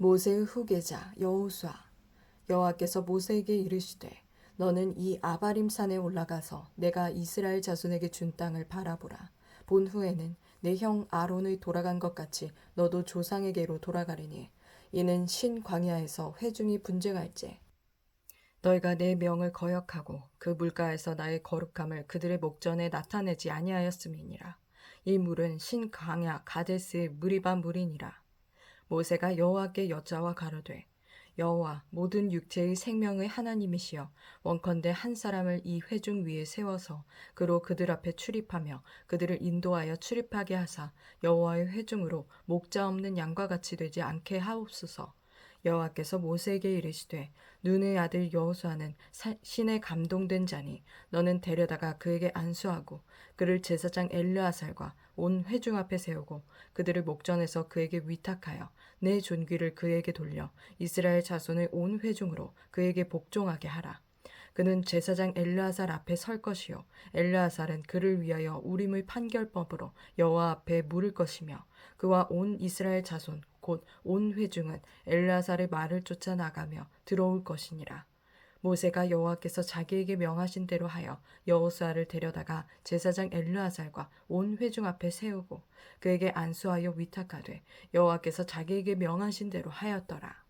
모세의 후계자 여호수아 여호와께서 모세에게 이르시되 너는 이 아바림 산에 올라가서 내가 이스라엘 자손에게 준 땅을 바라보라. 본 후에는 내 형 아론의 돌아간 것 같이 너도 조상에게로 돌아가리니 이는 신 광야에서 회중이 분쟁할제 너희가 내 명을 거역하고 그 물가에서 나의 거룩함을 그들의 목전에 나타내지 아니하였음이니라. 이 물은 신 광야 가데스의 무리바 물이니라 모세가 여호와께 여짜와 가로되 여호와 모든 육체의 생명의 하나님이시여 원컨대 한 사람을 이 회중 위에 세워서 그로 그들 앞에 출입하며 그들을 인도하여 출입하게 하사 여호와의 회중으로 목자 없는 양과 같이 되지 않게 하옵소서 여호와께서 모세에게 이르시되 눈의 아들 여호수아는 사- 신에 감동된 자니 너는 데려다가 그에게 안수하고 그를 제사장 엘르아살과 온 회중 앞에 세우고 그들을 목전에서 그에게 위탁하여 내 존귀를 그에게 돌려 이스라엘 자손의 온 회중으로 그에게 복종하게 하라. 그는 제사장 엘르아살 앞에 설 것이요 엘르아살은 그를 위하여 우림의 판결법으로 여호와 앞에 물을 것이며 그와 온 이스라엘 자손 곧 온 회중은 엘르아살의 말을 쫓아 나가며 들어올 것이니라. 모세가 여호와께서 자기에게 명하신 대로 하여 여호수아를 데려다가 제사장 엘르아살과 온 회중 앞에 세우고 그에게 안수하여 위탁하되 여호와께서 자기에게 명하신 대로 하였더라.